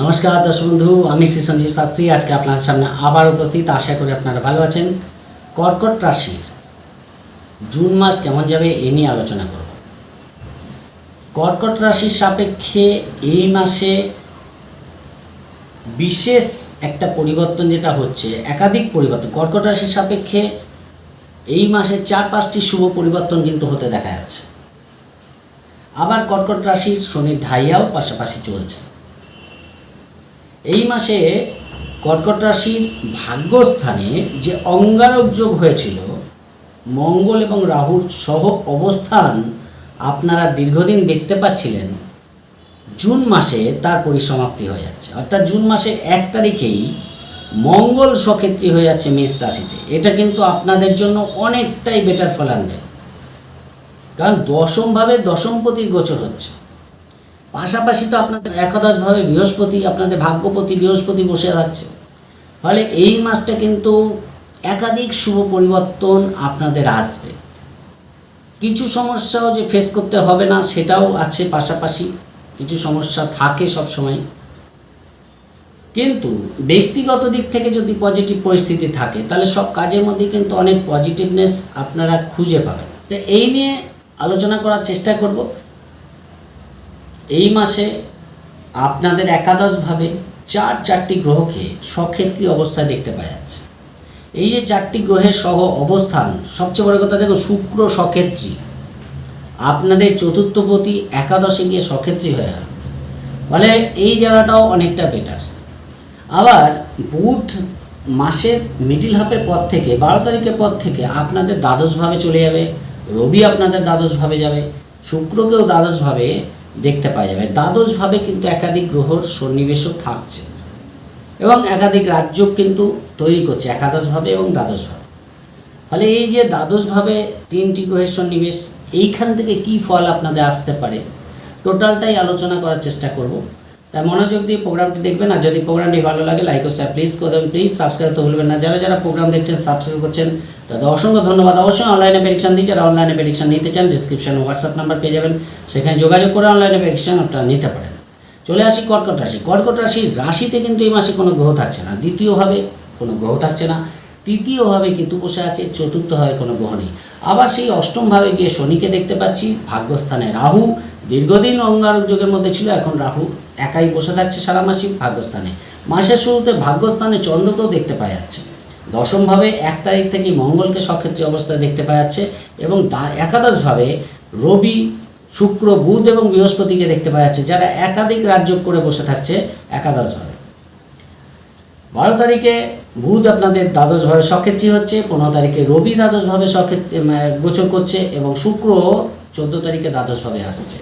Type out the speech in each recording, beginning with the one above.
নমস্কার, দর্শক বন্ধু, আমি শ্রী সঞ্জীব শাস্ত্রী। আজকে আপনাদের সামনে আবার উপস্থিত। আশা করি আপনারা ভালো আছেন। কর্কট রাশির জুন মাস কেমন যাবে এ নিয়ে আলোচনা করব। কর্কট রাশির সাপেক্ষে এই মাসে বিশেষ একটা পরিবর্তন যেটা হচ্ছে, একাধিক পরিবর্তন। কর্কট রাশির সাপেক্ষে এই মাসে চার পাঁচটি শুভ পরিবর্তন কিন্তু হতে দেখা যাচ্ছে। আবার কর্কট রাশির শনির ঢাইয়াও পাশাপাশি চলছে। এই মাসে কর্কট রাশির ভাগ্যস্থানে যে অঙ্গারক যোগ হয়েছিল, মঙ্গল এবং রাহুর সহ অবস্থান আপনারা দীর্ঘদিন দেখতে পাচ্ছিলেন, জুন মাসে তার পরিসমাপ্তি হয়ে যাচ্ছে। অর্থাৎ জুন মাসের এক তারিখেই মঙ্গল সক্ষেত্রী হয়ে যাচ্ছে মেষ রাশিতে। এটা কিন্তু আপনাদের জন্য অনেকটাই বেটার ফল আনবে। কারণ দশমভাবে দশমপতির গোচর হচ্ছে। পাশাপাশি তো আপনাদের একাদশভাবে বৃহস্পতি, আপনাদের ভাগ্যপতি বৃহস্পতি বসে যাচ্ছে ফলে এই মাসটা কিন্তু একাধিক শুভ পরিবর্তন আপনাদের আসবে। কিছু সমস্যাও যে ফেস করতে হবে না, সেটাও আছে পাশাপাশি। কিছু সমস্যা থাকে সব সময় কিন্তু ব্যক্তিগত দিক থেকে যদি পজিটিভ পরিস্থিতি থাকে, তাহলে সব কাজের মধ্যে কিন্তু অনেক পজিটিভনেস আপনারা খুঁজে পাবেন। তো এই নিয়ে আলোচনা করার চেষ্টা করব। এই মাসে আপনাদের একাদশভাবে চার, চারটি গ্রহকে সক্ষেত্রী অবস্থায় দেখতে পাওয়া যাচ্ছে। এই যে চারটি গ্রহের সহ অবস্থান, সবচেয়ে বড় কথা দেখো শুক্র সক্ষেত্রী। আপনাদের চতুর্থপতি একাদশে গিয়ে সক্ষেত্রী হয়ে গেল ফলে এই জায়গাটাও অনেকটা বেটার আবার বুধ মাসের মিডিল হাফের পর থেকে, বারো তারিখের পর থেকে আপনাদের দ্বাদশভাবে চলে যাবে, রবি আপনাদের দ্বাদশভাবে যাবে, শুক্রকেও দ্বাদশভাবে দেখতে পাওয়া যাবে। দ্বাদশভাবে কিন্তু একাধিক গ্রহর সন্নিবেশও থাকছে এবং একাধিক রাজ্য কিন্তু তৈরি করছে, একাদশভাবে এবং দ্বাদশভাবে। ফলে এই যে দ্বাদশভাবে তিনটি গ্রহের সন্নিবেশ, এইখান থেকে কি ফল আপনাদের আসতে পারে? টোটালটাই আলোচনা করার চেষ্টা করব। তাই মনোযোগ দিয়ে প্রোগ্রামটি দেখবেন, আর যদি প্রোগ্রামটি ভালো লাগে লাইক ও শেয়ার প্লিজ করে দেবেন। প্লিজ সাবস্ক্রাইব তো ভুলবেন না। যারা যারা প্রোগ্রাম দেখছেন সাবস্ক্রাইব করছেন, তাদের অসংখ্য ধন্যবাদ। অবশ্যই অনলাইনে প্রেডিকশন দিই যারা অনলাইনে প্রেডিকশন নিতে চান ডিসক্রিপশনে হোয়াটসঅ্যাপ নাম্বার পেয়ে যাবেন। সেখানে যোগাযোগ করে অনলাইনে প্রেডিকশন আপনারা নিতে পারেন। চলে আসি কর্কট রাশি। কর্কট রাশির রাশিতে কিন্তু এই মাসে কোনো গ্রহ থাকছে না। দ্বিতীয়ভাবে কোনো গ্রহ থাকছে না। তৃতীয়ভাবে কিন্তু বসে আছে, চতুর্থভাবে কোনো গ্রহ নেই। আবার সেই অষ্টমভাবে গিয়ে শনিকে দেখতে পাচ্ছি। ভাগ্যস্থানে রাহু দীর্ঘদিন অঙ্গারক যুগের মধ্যে ছিল, এখন রাহু একাই বসে থাকছে সারা মাসই ভাগ্যস্থানে। মাসের শুরুতে ভাগ্যস্থানে চন্দ্রকেও দেখতে পাওয়া যাচ্ছে। দশমভাবে এক তারিখ থেকে মঙ্গলকে সক্ষেত্রী অবস্থায় দেখতে পাওয়া যাচ্ছে এবং একাদশভাবে রবি, শুক্র, বুধ এবং বৃহস্পতিকে দেখতে পাওয়া যাচ্ছে, যারা একাধিক রাজ্য করে বসে থাকছে একাদশভাবে। বারো তারিখে বুধ আপনাদের দ্বাদশভাবে সক্ষেত্রী হচ্ছে, পনেরো তারিখে রবি দ্বাদশভাবে সক্ষেত্রী গোচর করছে এবং শুক্র চোদ্দ তারিখে দ্বাদশভাবে আসছে।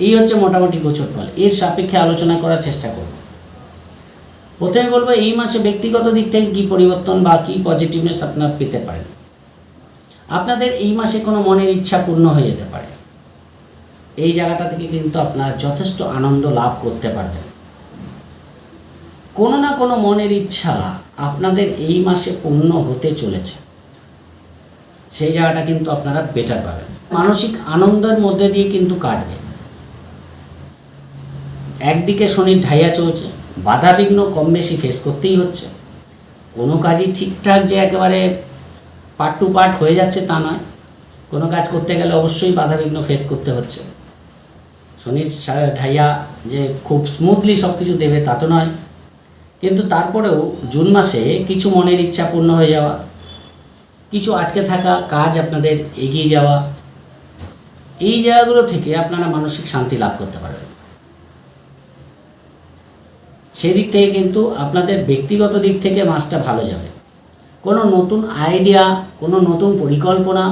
এই হচ্ছে মোটামুটি গোচর ফল এর সাপেক্ষে আলোচনা করার চেষ্টা করব। প্রথমে বলব, এই মাসে ব্যক্তিগত দিক থেকে কী পরিবর্তন বা কী পজিটিভনেস আপনারা পেতে পারেন? আপনাদের এই মাসে কোনো মনের ইচ্ছা পূর্ণ হয়ে যেতে পারে। এই জায়গাটা থেকে কিন্তু আপনারা যথেষ্ট আনন্দ লাভ করতে পারবেন। কোনো না কোনো মনের ইচ্ছা আপনাদের এই মাসে পূর্ণ হতে চলেছে। সেই জায়গাটা কিন্তু আপনারা বেটার পাবেন। মানসিক আনন্দের মধ্যে দিয়ে কিন্তু কাটবে। একদিকে শনির ঢাইয়া চলছে, বাধা বিঘ্ন কম বেশি ফেস করতেই হচ্ছে। কোনো কাজই ঠিকঠাক যে একেবারে পার্ট টু পার্ট হয়ে যাচ্ছে তা নয়। কোনো কাজ করতে গেলে অবশ্যই বাধা বিঘ্ন ফেস করতে হচ্ছে। শনির ঢাইয়া যে খুব স্মুথলি সব কিছু দেবে তা তো নয়। কিন্তু তারপরেও জুন মাসে কিছু মনের ইচ্ছা পূর্ণ হয়ে যাওয়া, কিছু আটকে থাকা কাজ আপনাদের এগিয়ে যাওয়া, এই জায়গাগুলো থেকে আপনারা মানসিক শান্তি লাভ করতে পারবেন। সেদিক থেকে কিন্তু আপনাদের ব্যক্তিগত দিক থেকে মাসটা ভালো যাবে। কোনো নতুন আইডিয়া কোনো নতুন পরিকল্পনা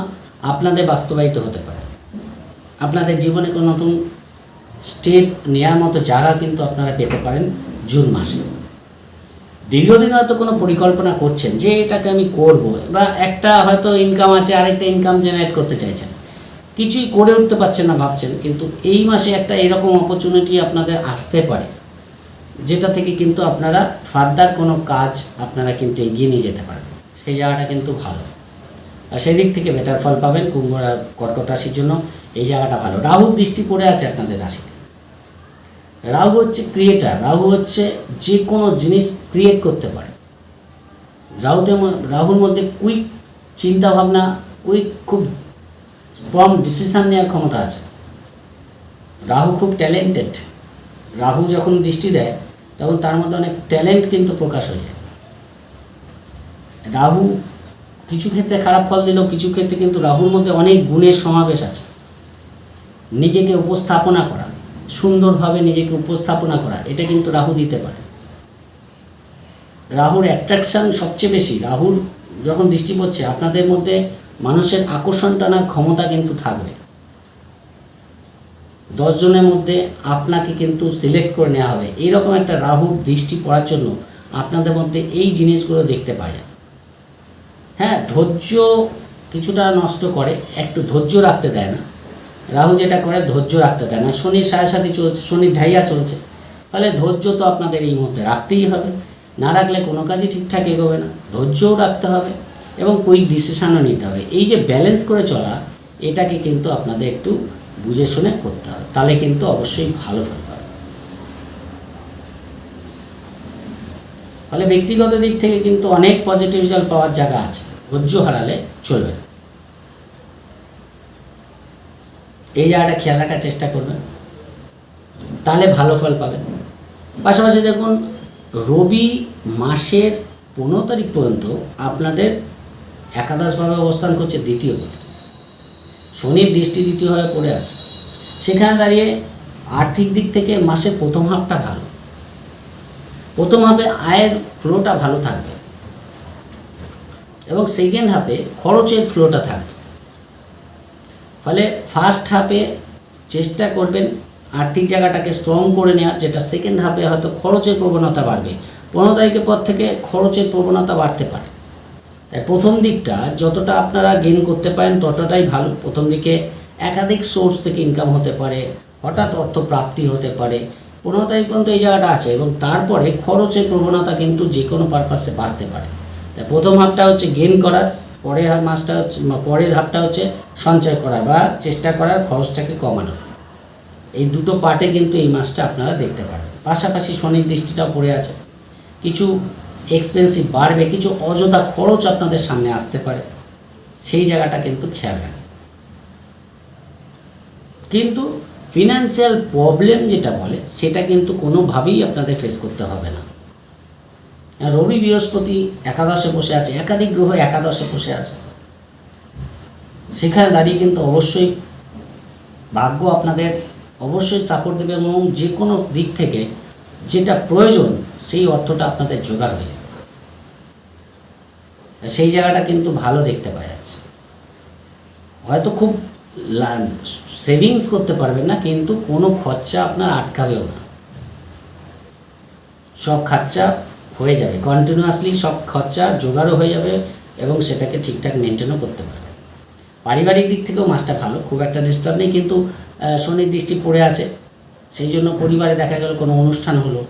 আপনাদের বাস্তবায়িত হতে পারে। আপনাদের জীবনে কোনো নতুন স্টেপ নেওয়ার মতো জায়গা কিন্তু আপনারা পেতে পারেন জুন মাসে। দীর্ঘদিন হয়তো কোনো পরিকল্পনা করছেন যে এটাকে আমি করব বা একটা হয়তো ইনকাম আছে, আরেকটা ইনকাম জেনারেট করতে চাইছেন। কিছুই করে উঠতে পারছেন না ভাবছেন, কিন্তু এই মাসে একটা এরকম অপরচুনিটি আপনাদের আসতে পারে। যেটা থেকে কিন্তু আপনারা ফার্দার কোনো কাজ আপনারা কিন্তু এগিয়ে নিয়ে যেতে পারবেন। সেই জায়গাটা কিন্তু ভালো। আর সেই দিক থেকে বেটার ফল পাবেন কুম্ভ কর্কট রাশির জন্য। এই জায়গাটা ভালো। রাহু দৃষ্টি পড়ে আছে আপনাদের রাশিতে। রাহু হচ্ছে ক্রিয়েটার রাহু হচ্ছে যে কোনো জিনিস ক্রিয়েট করতে পারে। রাহুতে রাহুর মধ্যে কুইক চিন্তা ভাবনা কুইক খুব প্রম ডিসিশান নেওয়ার ক্ষমতা আছে। রাহু খুব ট্যালেন্টেড রাহু যখন দৃষ্টি দেয় তখন তার মধ্যে অনেক ট্যালেন্ট কিন্তু প্রকাশ হয়ে যায়। রাহু কিছু ক্ষেত্রে খারাপ ফল দিলেও কিছু ক্ষেত্রে কিন্তু রাহুর মধ্যে অনেক গুণের সমাবেশ আছে। নিজেকে উপস্থাপনা করা, সুন্দরভাবে নিজেকে উপস্থাপনা করা, এটা কিন্তু রাহু দিতে পারে। রাহুর অ্যাট্রাকশন সবচেয়ে বেশি, রাহুর যখন দৃষ্টি পড়ছে আপনাদের মধ্যে মানুষের আকর্ষণ টানার ক্ষমতা কিন্তু থাকবে। দশজনের মধ্যে আপনাকে কিন্তু সিলেক্ট করে নেওয়া হবে। এইরকম একটা রাহুর দৃষ্টি পড়ার জন্য আপনাদের মধ্যে এই জিনিসগুলো দেখতে পাওয়া যায়। হ্যাঁ ধৈর্য কিছুটা নষ্ট করে, একটু ধৈর্য রাখতে দেয় না। রাহু যেটা করে, ধৈর্য রাখতে দেয় না। শনির সাথে সাথে চলছে, শনির ঢাইয়া চলছে। ফলে ধৈর্য তো আপনাদের এই মুহূর্তে রাখতেই হবে। না রাখলে কোনো কাজই ঠিকঠাক এগোবে না। ধৈর্যও রাখতে হবে এবং কুইক ডিসিশানও নিতে হবে। এই যে ব্যালেন্স করে চলা, এটাকে কিন্তু আপনাদের একটু বুঝে শুনে করতে হবে। তাহলে কিন্তু অবশ্যই ভালো ফল পাবে। ফলে ব্যক্তিগত দিক থেকে কিন্তু অনেক পজিটিভ রেজাল্ট পাওয়ার জায়গা আছে। ধৈর্য হারালে চলবে না। এই জায়গাটা খেয়াল রাখার চেষ্টা করবেন। তাহলে ভালো ফল পাবেন। পাশাপাশি দেখুন, রবি মাসের পনেরো তারিখ পর্যন্ত আপনাদের একাদশভাবে অবস্থান করছে দ্বিতীয় পথে। শনির দৃষ্টি দ্বিতীয়ভাবে পড়ে আছে। সেখানে দাঁড়িয়ে আর্থিক দিক থেকে মাসের প্রথম হাফটা ভালো। প্রথম হাফে আয়ের ফ্লোটা ভালো থাকবে। এবং সেকেন্ড হাফে খরচের ফ্লোটা থাকবে। ফলে ফার্স্ট হাফে চেষ্টা করবেন আর্থিক জায়গাটাকে স্ট্রং করে নেওয়ার, যেটা সেকেন্ড হাফে হয়তো খরচের প্রবণতা বাড়বে। পনেরো তারিখের পর থেকে খরচের প্রবণতা বাড়তে পারে। প্রথম দিকটা যতটা আপনারা গেইন করতে পারেন, ততটাই ভালো। প্রথম দিকে একাধিক সোর্স থেকে ইনকাম হতে পারে, হঠাৎ অর্থ প্রাপ্তি হতে পারে। পনেরো তারিখ পর্যন্ত এই জায়গাটা আছে এবং তারপরে খরচের প্রবণতা কিন্তু যে কোনো পারপাসে বাড়তে পারে। তাই প্রথম হাফটা হচ্ছে গেইন করার, পরের মাসটা হচ্ছে পরের হাফটা হচ্ছে সঞ্চয় করার বা চেষ্টা করার খরচটাকে কমানো। এই দুটো পার্টে কিন্তু এই মাসটা আপনারা দেখতে পারবেন পাশাপাশি শনির দৃষ্টিটাও পড়ে আছে। কিছু এক্সপেন্সিভ বাড়বে, কিছু অযথা খরচ আপনাদের সামনে আসতে পারে। সেই জায়গাটা কিন্তু খেয়াল রাখবেন। কিন্তু ফিনান্সিয়াল প্রবলেম যেটা বলে, সেটা কিন্তু কোনোভাবেই আপনাদের ফেস করতে হবে না। রবি বৃহস্পতি একাদশে বসে আছে, একাধিক গ্রহ একাদশে বসে আছে। সেখানে দাঁড়িয়ে কিন্তু অবশ্যই ভাগ্য আপনাদের অবশ্যই সাপোর্ট দেবে এবং যে কোনো দিক থেকে যেটা প্রয়োজন সেই অর্থটা আপনাদের জোগাড় হয়ে যাবে। সেই জায়গাটা কিন্তু ভালো দেখতে পাওয়া যাচ্ছে। হয়তো খুব সেভিংস করতে পারবেন না, কিন্তু কোনো খরচা আপনার আটকাবেও না। সব খরচা হয়ে যাবে। কন্টিনিউয়াসলি সব খরচা জোগাড়ও হয়ে যাবে এবং সেটাকে ঠিকঠাক মেনটেনও করতে পারবে পারিবারিক দিক থেকেও মাসটা ভালো, খুব একটা ডিস্টার্ব নেই, কিন্তু শনির দৃষ্টি পড়ে আছে। সেই জন্য পরিবারে দেখা গেল কোনো অনুষ্ঠান হলো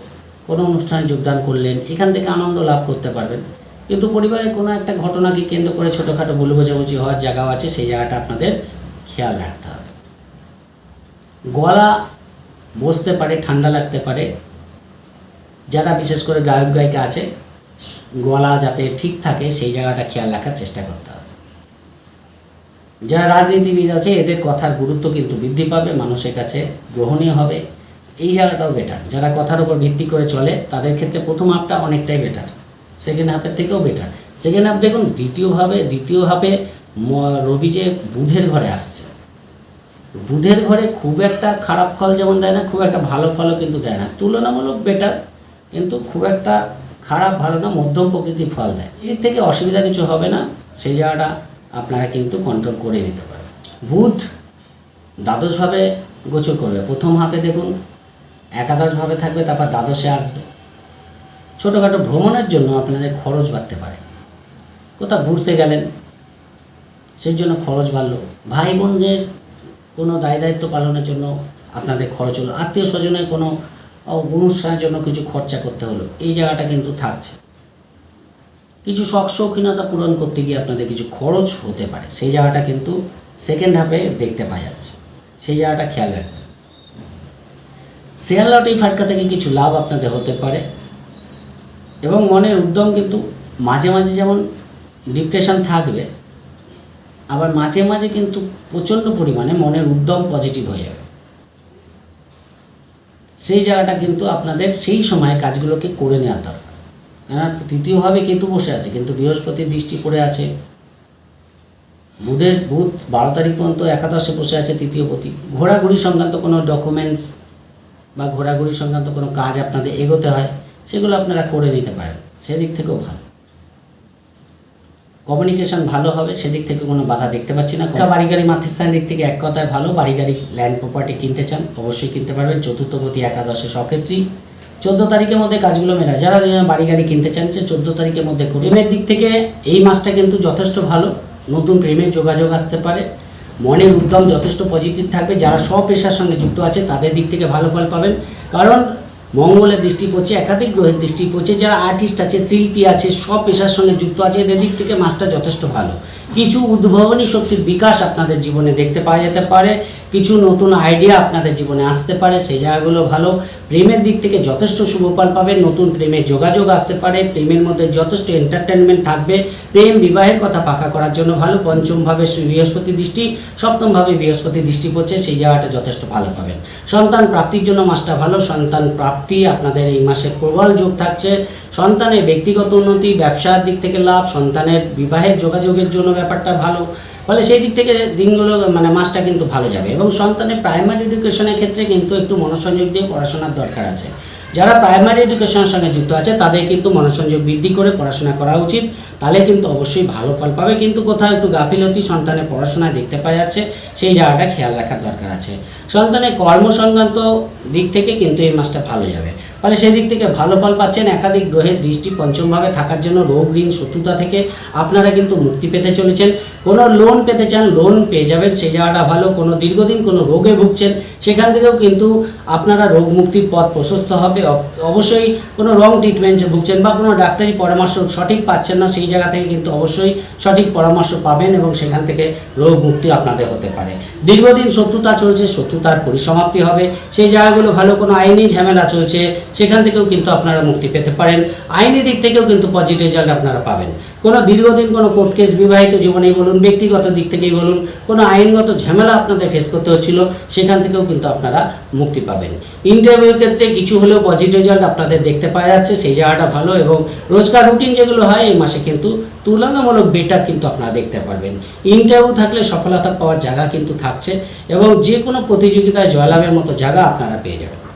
কোনো অনুষ্ঠানে যোগদান করলেন, এখান থেকে আনন্দ লাভ করতে পারবেন। কিন্তু পরিবারের কোনো একটা ঘটনাকে কেন্দ্র করে ছোটোখাটো ভুল বোঝাবুঝি হওয়ার জায়গাও আছে, সেই জায়গাটা আপনাদের খেয়াল রাখতে হবে। গলা বসতে পারে, ঠান্ডা লাগতে পারে। যারা বিশেষ করে গায়ক গায়িকা আছে, গলা যাতে ঠিক থাকে, সেই জায়গাটা খেয়াল রাখার চেষ্টা করতে হবে। যারা রাজনীতিবিদ আছে, এদের কথার গুরুত্ব কিন্তু বৃদ্ধি পাবে, মানুষের কাছে গ্রহণীয় হবে। এই জায়গাটাও বেটার যারা কথার উপর ভিত্তি করে চলে, তাদের ক্ষেত্রে প্রথম হাফটা অনেকটাই বেটার সেকেন্ড হাফের থেকেও বেটার সেকেন্ড হাফ দেখুন দ্বিতীয়ভাবে দ্বিতীয় হাফে রবি যে বুধের ঘরে আসছে। বুধের ঘরে খুব একটা খারাপ ফল যেমন দেয় না, খুব একটা ভালো ফলও কিন্তু দেয় না। তুলনামূলক বেটার কিন্তু খুব একটা খারাপ, ভালো না, মধ্যম প্রকৃতির ফল দেয়। এর থেকে অসুবিধা কিছু হবে না। সেই জায়গাটা আপনারা কিন্তু কন্ট্রোল করে নিতে পারেন। বুধ দ্বাদশভাবে গোচর করবে। প্রথম হাতে দেখুন একাদশভাবে থাকবে, তারপর দ্বাদশে আসবে। ছোটোখাটো ভ্রমণের জন্য আপনাদের খরচ বাড়তে পারে। কোথাও ঘুরতে গেলেন, সেই জন্য খরচ বাড়লো। ভাই বোনদের কোনো দায় দায়িত্ব পালনের জন্য আপনাদের খরচ হলো। আত্মীয় স্বজনের কোনো অনুষ্ঠানের জন্য কিছু খরচা করতে হলো। এই জায়গাটা কিন্তু থাকছে। কিছু শখ শৌখিনতা পূরণ করতে গিয়ে আপনাদের কিছু খরচ হতে পারে। সেই জায়গাটা কিন্তু সেকেন্ড হাফে দেখতে পাওয়া যাচ্ছে। সেই জায়গাটা খেয়াল রাখবেন। শেয়ার লটারি ফাটকা থেকে কিছু লাভ আপনাদের হতে পারে। এবং মনের উদ্যম কিন্তু মাঝে মাঝে যেমন ডিপ্রেশন থাকবে, আবার মাঝে মাঝে কিন্তু প্রচণ্ড পরিমাণে মনের উদ্যম পজিটিভ হয়ে যাবে। সেই জায়গাটা কিন্তু আপনাদের সেই সময় কাজগুলোকে করে নেওয়ার দরকার। কেননা তৃতীয়ভাবে কিন্তু বসে আছে, কিন্তু বৃহস্পতির দৃষ্টি পড়ে আছে। বুধের, বুধ বারো তারিখ পর্যন্ত একাদশে বসে আছে তৃতীয়পতি ঘোরাঘুরি সংক্রান্ত কোনো ডকুমেন্টস বা ঘোরাঘুরি সংক্রান্ত কোনো কাজ আপনাদের এগোতে হয় সেগুলো আপনারা করে নিতে পারেন। সেদিক থেকেও ভালো। কমিউনিকেশন ভালো হবে সেদিক থেকে কোনো বাধা দেখতে পাচ্ছি না। কথা বাড়ি গাড়ি মাতৃস্থানের দিক থেকে এক কথায় ভালো বাড়ি গাড়ি ল্যান্ড প্রপার্টি কিনতে চান অবশ্যই কিনতে পারবেন। চতুর্থপতি একাদশে সক্ষেত্রী চোদ্দ তারিখের মধ্যে কাজগুলো মেলা। যারা যারা বাড়ি গাড়ি কিনতে চান সে চোদ্দ তারিখের মধ্যে প্রেমের দিক থেকে এই মাসটা কিন্তু যথেষ্ট ভালো। নতুন প্রেমের যোগাযোগ আসতে পারে। মনের উদ্যম যথেষ্ট পজিটিভ থাকবে। যারা স্বপেশার সঙ্গে যুক্ত আছে, তাদের দিক থেকে ভালো ফল পাবেন। কারণ মঙ্গলের দৃষ্টি পড়ছে, একাধিক গ্রহের দৃষ্টি পড়ছে। যারা আর্টিস্ট আছে, শিল্পী আছে সব পেশার সঙ্গে যুক্ত আছে, এদের দিক থেকে মাসটা যথেষ্ট ভালো। কিছু উদ্ভাবনী শক্তির বিকাশ আপনাদের জীবনে দেখতে পাওয়া যেতে পারে। কিছু নতুন আইডিয়া আপনাদের জীবনে আসতে পারে, সেই জায়গাগুলো ভালো। প্রেমের দিক থেকে যথেষ্ট শুভফল পাবেন নতুন প্রেমের যোগাযোগ আসতে পারে, প্রেমের মধ্যে যথেষ্ট এন্টারটেনমেন্ট থাকবে। প্রেম বিবাহের কথা পাকা করার জন্য ভালো, পঞ্চমভাবে বৃহস্পতি দৃষ্টি, সপ্তমভাবে বৃহস্পতি দৃষ্টি পড়ছে, সেই জায়গাটা যথেষ্ট ভালো পাবেন। সন্তান প্রাপ্তির জন্য মাসটা ভালো, সন্তান প্রাপ্তি আপনাদের এই মাসে প্রবল যোগ থাকছে। সন্তানের ব্যক্তিগত উন্নতি, ব্যবসার দিক থেকে লাভ, সন্তানের বিবাহের যোগাযোগের জন্য ব্যাপারটা ভালো। ফলে সেই দিক থেকে দিনগুলো মানে মাসটা কিন্তু ভালো যাবে। এবং সন্তানের প্রাইমারি এডুকেশনের ক্ষেত্রে কিন্তু একটু মনোসংযোগ দিয়ে পড়াশোনার দরকার আছে। যারা প্রাইমারি এডুকেশনের সঙ্গে যুক্ত আছে, তাদের কিন্তু মনোসংযোগ বৃদ্ধি করে পড়াশোনা করা উচিত। তাহলে কিন্তু অবশ্যই ভালো ফল পাবে। কিন্তু কোথাও একটু গাফিলতি সন্তানের পড়াশোনায় দেখতে পাওয়া যাচ্ছে, সেই জায়গাটা খেয়াল রাখার দরকার আছে। সন্তানের কর্মসংক্রান্ত দিক থেকে কিন্তু এই মাসটা ভালো যাবে। ফলে সেই দিক থেকে ভালো ফল পাচ্ছেন একাধিক গ্রহের দৃষ্টি পঞ্চমভাবে থাকার জন্য রোগ, ঋণ, শত্রুতা থেকে আপনারা কিন্তু মুক্তি পেতে চলেছেন। কোনো লোন পেতে চান লোন পেয়ে যাবেন, সেই জায়গাটা ভালো। কোনো দীর্ঘদিন কোনো রোগে ভুগছেন, সেখান থেকেও কিন্তু আপনারা রোগ মুক্তির পথ প্রশস্ত হবে। অবশ্যই কোনো রং ট্রিটমেন্টে ভুগছেন বা কোনো ডাক্তারি পরামর্শ সঠিক পাচ্ছেন না, সেই জায়গা থেকে কিন্তু অবশ্যই সঠিক পরামর্শ পাবেন এবং সেখান থেকে রোগ মুক্তি আপনাদের হতে পারে। দীর্ঘদিন শত্রুতা চলছে, শত্রুতার পরিসমাপ্তি হবে। সেই জায়গাগুলো ভালো, কোনো আইনি ঝামেলা চলছে, সেখান থেকেও কিন্তু আপনারা মুক্তি পেতে পারেন। আইনি দিক থেকেও কিন্তু পজিটিভ রেজাল্ট আপনারা পাবেন। কোনো দীর্ঘদিন কোনো কোর্ট কেস বিবাহিত জীবনেই বলুন, ব্যক্তিগত দিক থেকেই বলুন, কোনো আইনগত ঝামেলা আপনাদের ফেস করতে হচ্ছিল, সেখান থেকেও কিন্তু আপনারা মুক্তি পাবেন। ইন্টারভিউর ক্ষেত্রে কিছু হলেও পজিটিভ রেজাল্ট আপনাদের দেখতে পাওয়া যাচ্ছে, সেই জায়গাটা ভালো এবং রোজকার রুটিন যেগুলো হয়, এই মাসে কিন্তু তুলনামূলক বেটার কিন্তু আপনারা দেখতে পারবেন। ইন্টারভিউ থাকলে সফলতা পাওয়ার জায়গা কিন্তু থাকছে এবং যে কোনো প্রতিযোগিতায় জয়লাভের মতো জায়গা আপনারা পেয়ে যাবেন।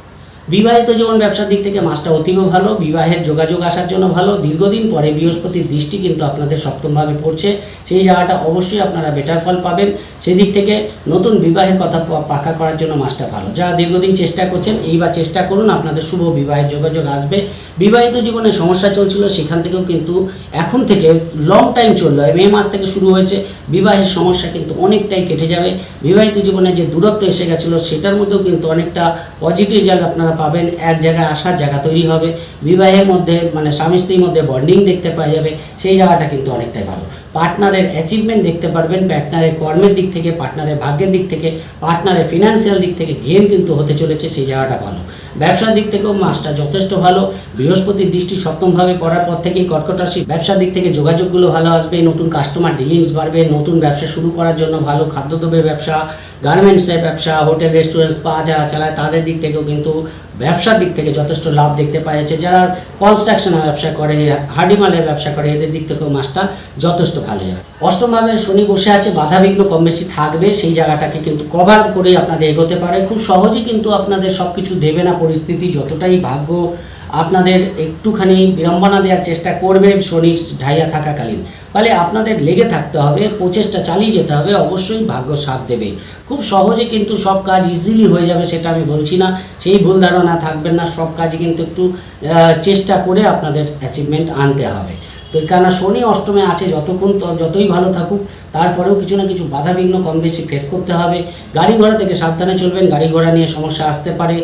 বিবাহিত জীবন ব্যবসার দিক থেকে মাসটা অতীব ভালো, বিবাহের যোগাযোগ আসার জন্য ভালো। দীর্ঘদিন পরে বৃহস্পতির দৃষ্টি কিন্তু আপনাদের সপ্তমভাবে পড়ছে। সেই জায়গাটা অবশ্যই আপনারা বেটার ফল পাবেন। সেদিক থেকে নতুন বিবাহের কথা পাকা করার জন্য মাসটা ভালো। যারা দীর্ঘদিন চেষ্টা করছেন, এইবার চেষ্টা করুন, আপনাদের শুভ বিবাহের যোগাযোগ আসবে। বিবাহিত জীবনে সমস্যা চলছিল, সেখান থেকেও কিন্তু এখন থেকে লং টাইম চলল। মে মাস থেকে শুরু হয়েছে, বিবাহের সমস্যা কিন্তু অনেকটাই কেটে যাবে। বিবাহিত জীবনে যে দূরত্ব এসে গেছিল, সেটার মধ্যেও কিন্তু অনেকটা পজিটিভ রেজাল্ট আপনারা পাবেন, এক জায়গায় আসার জায়গা তৈরি হবে। বিবাহের মধ্যে মানে স্বামী স্ত্রীর মধ্যে বন্ডিং দেখতে পাওয়া যাবে, সেই জায়গাটা কিন্তু অনেকটাই ভালো। পার্টনারের অ্যাচিভমেন্ট দেখতে পারবেন পার্টনারের কর্মের দিক থেকে পার্টনারের ভাগ্যের দিক থেকে পার্টনারের ফিনান্সিয়াল দিক থেকে গেম কিন্তু হতে চলেছে, সেই জায়গাটা ভালো। ব্যবসার দিক থেকেও মাসটা যথেষ্ট ভালো। বৃহস্পতির দৃষ্টি সপ্তমভাবে পড়ার পর থেকেই কর্কট রাশি ব্যবসার দিক থেকে যোগাযোগগুলো ভালো আসবে, নতুন কাস্টমার ডিলিংস বাড়বে, নতুন ব্যবসা শুরু করার জন্য ভালো খাদ্যদ্রব্যের ব্যবসা গার্মেন্টসের ব্যবসা হোটেল রেস্টুরেন্ট স্পা যারা চালায় তাদের দিক থেকেও কিন্তু ব্যবসার দিক থেকে যথেষ্ট লাভ দেখতে পাওয়া যাচ্ছে। যারা কনস্ট্রাকশনের ব্যবসা করে হার্ডিমালের ব্যবসা করে, এদের দিক থেকেও মাসটা যথেষ্ট ভালো যায় অষ্টমভাবে শনি বসে আছে বাধা বিঘ্ন কম বেশি থাকবে, সেই জায়গাটাকে কিন্তু কভার করে আপনাদের এগোতে পারে। খুব সহজে কিন্তু আপনাদের সব কিছু দেবে না, পরিস্থিতি যতটাই ভাগ্য আপনাদের একটুখানি বিড়ম্বনা দেওয়ার চেষ্টা করবে শনি ঢাইয়া থাকাকালীন। ফলে আপনাদের লেগে থাকতে হবে, প্রচেষ্টা চালিয়ে যেতে হবে, অবশ্যই ভাগ্য সাথ দেবে। খুব সহজে কিন্তু সব কাজ ইজিলি হয়ে যাবে সেটা আমি বলছি না। সেই ভুল ধারণা থাকবেন না, সব কাজই কিন্তু একটু চেষ্টা করে আপনাদের অ্যাচিভমেন্ট আনতে হবে। তো কেননা শনি অষ্টমে আছে, যতক্ষণ যতই ভালো থাকুক, তারপরেও কিছু না কিছু বাধা বিঘ্ন কম বেশি ফেস করতে হবে। গাড়ি ঘোড়া থেকে সাবধানে চলবেন, গাড়ি ঘোড়া নিয়ে সমস্যা আসতে পারে।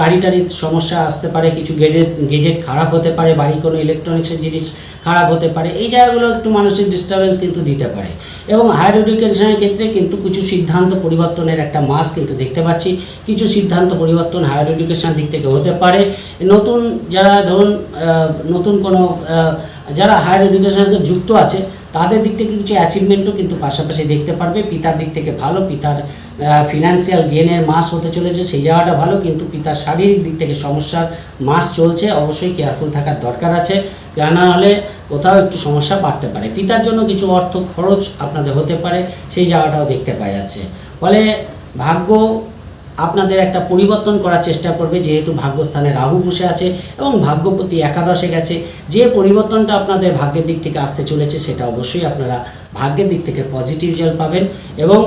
গাড়ি টাড়ির সমস্যা আসতে পারে, কিছু গেজেট গেজেট খারাপ হতে পারে বাড়ির কোনো ইলেকট্রনিক্সের জিনিস খারাপ হতে পারে। এই জায়গাগুলো একটু মানসিক ডিস্টারবেন্স কিন্তু দিতে পারে। এবং হায়ার এডুকেশনের ক্ষেত্রে কিন্তু কিছু সিদ্ধান্ত পরিবর্তনের একটা মাস কিন্তু দেখতে পাচ্ছি। কিছু সিদ্ধান্ত পরিবর্তন হায়ার এডুকেশনের দিক থেকে হতে পারে। নতুন যারা ধরুন নতুন কোনো যারা হায়ার এডুকেশনের সাথে যুক্ত আছে, তাদের দিক থেকে কিছু অ্যাচিভমেন্টও কিন্তু পাশাপাশি দেখতে পারবে। পিতার দিক থেকে ভালো, পিতার ফিনান্সিয়াল গেনের মাস হতে চলেছে, সেই জায়গাটা ভালো, কিন্তু পিতার শারীরিক দিক থেকে সমস্যার মাস চলছে। অবশ্যই কেয়ারফুল থাকার দরকার আছে। না হলে কোথাও একটু সমস্যা বাড়তে পারে। পিতার জন্য কিছু অর্থ খরচ আপনাদের হতে পারে, সেই জায়গাটাও দেখতে পাওয়া যাচ্ছে। ফলে ভাগ্য আপনাদের একটা পরিবর্তন করার চেষ্টা করবে, যেহেতু ভাগ্যস্থানে রাহু বসে আছে এবং ভাগ্যপতি একাদশে গেছে, যে পরিবর্তনটা আপনাদের ভাগ্যের দিক থেকে আসতে চলেছে সেটা অবশ্যই আপনারা ভাগ্যের দিক থেকে পজিটিভ রেজাল্ট পাবেন এবং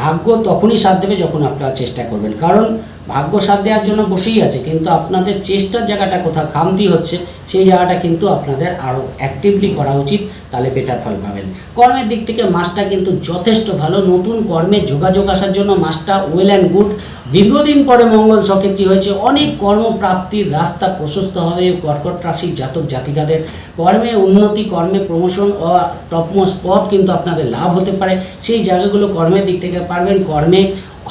ভাগ্য তখনই সাথ দেবে যখন আপনারা চেষ্টা করবেন। কারণ ভাগ্য সাথ দেওয়ার জন্য বসেই আছে, কিন্তু আপনাদের চেষ্টার জায়গাটা কোথাও খামতি হচ্ছে, সেই জায়গাটা কিন্তু আপনাদের আরও অ্যাক্টিভলি করা উচিত, তাহলে বেটার ফল পাবেন। কর্মের দিক থেকে মাসটা কিন্তু যথেষ্ট ভালো, নতুন কর্মে যোগাযোগ আসার জন্য মাসটা ওয়েল অ্যান্ড গুড দীর্ঘদিন পরে মঙ্গল সকেত্রী হয়েছে, অনেক কর্মপ্রাপ্তির রাস্তা প্রশস্ত হবে, কর্কট রাশির জাতক জাতিকাদের। কর্মে উন্নতি, কর্মে প্রমোশন ও টপমোস্ট পদ কিন্তু আপনাদের লাভ হতে পারে, সেই জায়গাগুলো কর্মের দিক থেকে পারবেন, কর্মে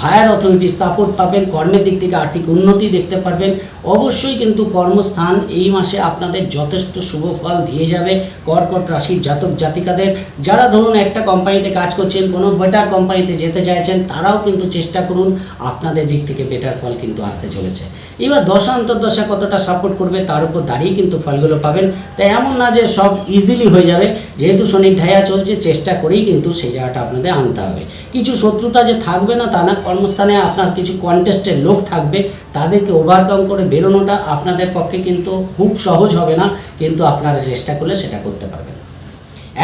হায়ার অথরিটির সাপোর্ট পাবেন, কর্মের দিক থেকে আর্থিক উন্নতি দেখতে পারবেন। অবশ্যই কিন্তু কর্মস্থান এই মাসে আপনাদের যথেষ্ট শুভ ফল দিয়ে যাবে। কর্কট রাশির জাতক জাতিকাদের। যারা ধরুন একটা কোম্পানিতে কাজ করছেন, কোনো বেটার কোম্পানিতে যেতে চাইছেন, তারাও কিন্তু চেষ্টা করুন, আপনাদের দিক থেকে বেটার ফল কিন্তু আসতে চলেছে। এবার দশা অন্তর্দশা কতটা সাপোর্ট করবে, তার উপর দাঁড়িয়ে কিন্তু ফলগুলো পাবেন। তাই এমন না যে সব ইজিলি হয়ে যাবে। যেহেতু শনির ঢাইয়া চলছে, চেষ্টা করেই কিন্তু সেই জায়গাটা আপনাদের আনতে হবে। কিছু শত্রুতা যে থাকবে না, তা না, কর্মস্থানে আপনার কিছু কন্টেস্টের লোক থাকবে, তাদেরকে ওভারকাম করে বেরোনোটা আপনাদের পক্ষে কিন্তু খুব সহজ হবে না, কিন্তু আপনারা চেষ্টা করলে সেটা করতে পারবেন।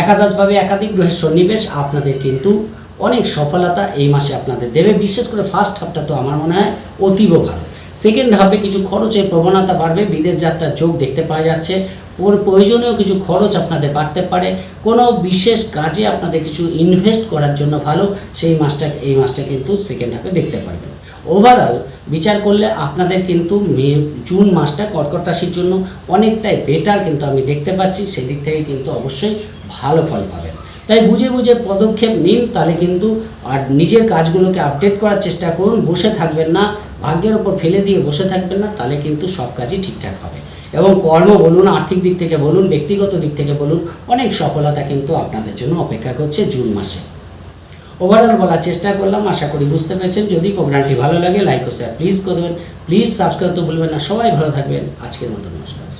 একাদশভাবে একাধিক গ্রহের সন্নিবেশ আপনাদের কিন্তু অনেক সফলতা এই মাসে আপনাদের দেবে। বিশেষ করে ফার্স্ট হাফটা তো আমার মনে হয় অতীব ভালো। সেকেন্ড হাফে কিছু খরচের প্রবণতা বাড়বে, বিদেশ যাত্রার যোগ দেখতে পাওয়া যাচ্ছে। ওর প্রয়োজনীয় কিছু খরচ আপনাদের বাড়তে পারে। কোনো বিশেষ কাজে আপনাদের কিছু ইনভেস্ট করার জন্য ভালো, সেই মাসটা, এই মাসটা কিন্তু সেকেন্ড হাফে দেখতে পারবেন। ওভারঅল বিচার করলে আপনাদের কিন্তু মে, জুন মাসটা কর্কট রাশির জন্য অনেকটাই বেটার কিন্তু আমি দেখতে পাচ্ছি। সেদিক থেকে কিন্তু অবশ্যই ভালো ফল পাবেন। তাই বুঝে বুঝে পদক্ষেপ নিন, তাহলে কিন্তু আর নিজের কাজগুলোকে আপডেট করার চেষ্টা করুন। বসে থাকবেন না, ভাগ্যের ওপর ফেলে দিয়ে বসে থাকবেন না, তাহলে কিন্তু সব কাজই ঠিকঠাক হবে। এবং কর্ম বলুন, আর্থিক দিক থেকে বলুন, ব্যক্তিগত দিক থেকে বলুন, অনেক সফলতা কিন্তু আপনাদের জন্য অপেক্ষা করছে জুন মাসে। ওভারঅল বলার চেষ্টা করলাম, আশা করি বুঝতে পেরেছেন। যদি প্রোগ্রামটি ভালো লাগে লাইক ও শেয়ার প্লিজ করবেন প্লিজ সাবস্ক্রাইব তো ভুলবেন না। সবাই ভালো থাকবেন। আজকের মতো নমস্কার।